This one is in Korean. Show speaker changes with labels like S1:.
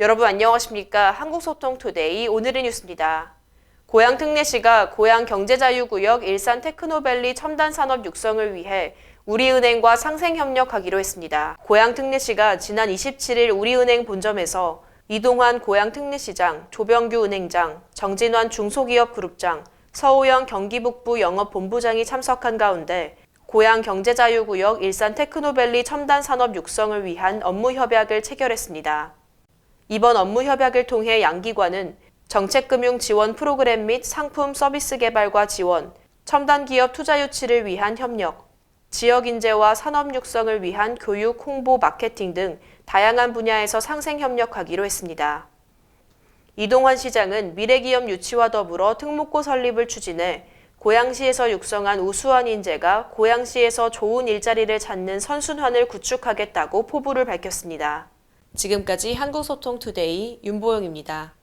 S1: 여러분 안녕하십니까? 한국소통투데이 오늘의 뉴스입니다. 고양 특례시가 고양 경제자유구역 일산 테크노밸리 첨단 산업 육성을 위해 우리은행과 상생협력하기로 했습니다. 고양 특례시가 지난 27일 우리은행 본점에서 이동환 고양 특례시장, 조병규 은행장, 정진환 중소기업 그룹장, 서우영 경기북부 영업본부장이 참석한 가운데 고양 경제자유구역 일산 테크노밸리 첨단 산업 육성을 위한 업무 협약을 체결했습니다. 이번 업무 협약을 통해 양기관은 정책금융 지원 프로그램 및 상품 서비스 개발과 지원, 첨단 기업 투자 유치를 위한 협력, 지역 인재와 산업 육성을 위한 교육, 홍보, 마케팅 등 다양한 분야에서 상생 협력하기로 했습니다. 이동환 시장은 미래기업 유치와 더불어 특목고 설립을 추진해 고양시에서 육성한 우수한 인재가 고양시에서 좋은 일자리를 찾는 선순환을 구축하겠다고 포부를 밝혔습니다. 지금까지 한국소통투데이 윤보영입니다.